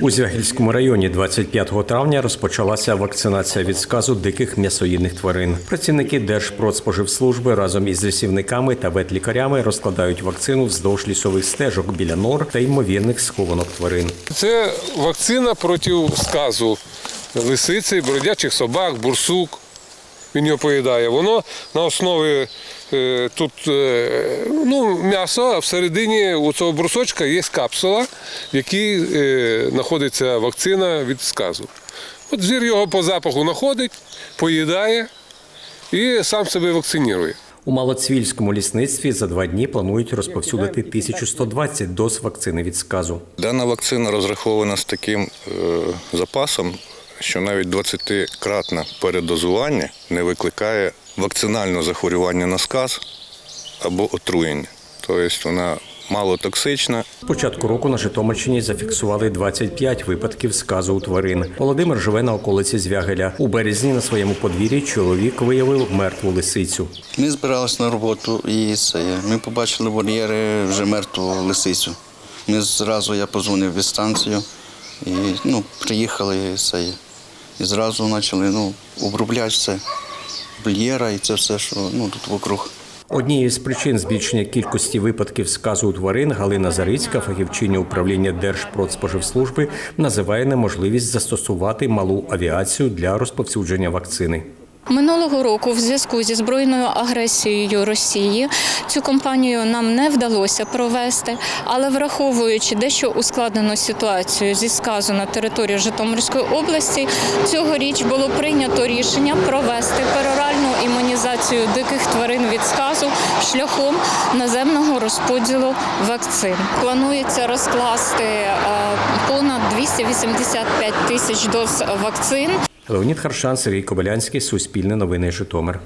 У Звягільському районі 25 травня розпочалася вакцинація від сказу диких м'ясоїдних тварин. Працівники Держпродспоживслужби разом із лісівниками та ветлікарями розкладають вакцину вздовж лісових стежок біля нор та ймовірних схованок тварин. Це вакцина проти сказу лисиці, бродячих собак, бурсук. Він його поїдає. Воно на основі е, тут е, ну, м'ясо, а всередині у цього брусочка є капсула, в якій е, знаходиться вакцина від сказу. От звір його по запаху знаходить, поїдає і сам себе вакцинірує. У Малоцвільському лісництві за два дні планують розповсюдити 1120 доз вакцини від сказу. Дана вакцина розрахована з таким е, запасом, що навіть 20-кратне передозування не викликає вакцинального захворювання на сказ або отруєння. Тобто вона малотоксична, З початку року на Житомирщині зафіксували 25 випадків сказу у тварин. Володимир живе на околиці Звягеля. У березні на своєму подвір'ї чоловік виявив мертву лисицю. Ми збиралися на роботу і це, ми побачили вольєри вже мертву лисицю. Ми зразу я позвонив в станцію і ну, приїхали і це, і зразу почали ну, обробляти все. Вольєра і це все, що ну, тут вокруг. Однією з причин збільшення кількості випадків сказу у тварин Галина Зарицька, фахівчиня управління Держпродспоживслужби, називає неможливість застосувати малу авіацію для розповсюдження вакцини. Минулого року, в зв'язку зі збройною агресією Росії, цю кампанію нам не вдалося провести, але враховуючи дещо ускладнену ситуацію зі сказу на території Житомирської області, цьогоріч було прийнято рішення провести пероральну імунізацію диких тварин від сказу шляхом наземного розподілу вакцин. Планується розкласти е, понад 285 тисяч доз вакцин Леонід Харшан, Сергій Кобилянський, Суспільне новини Житомир.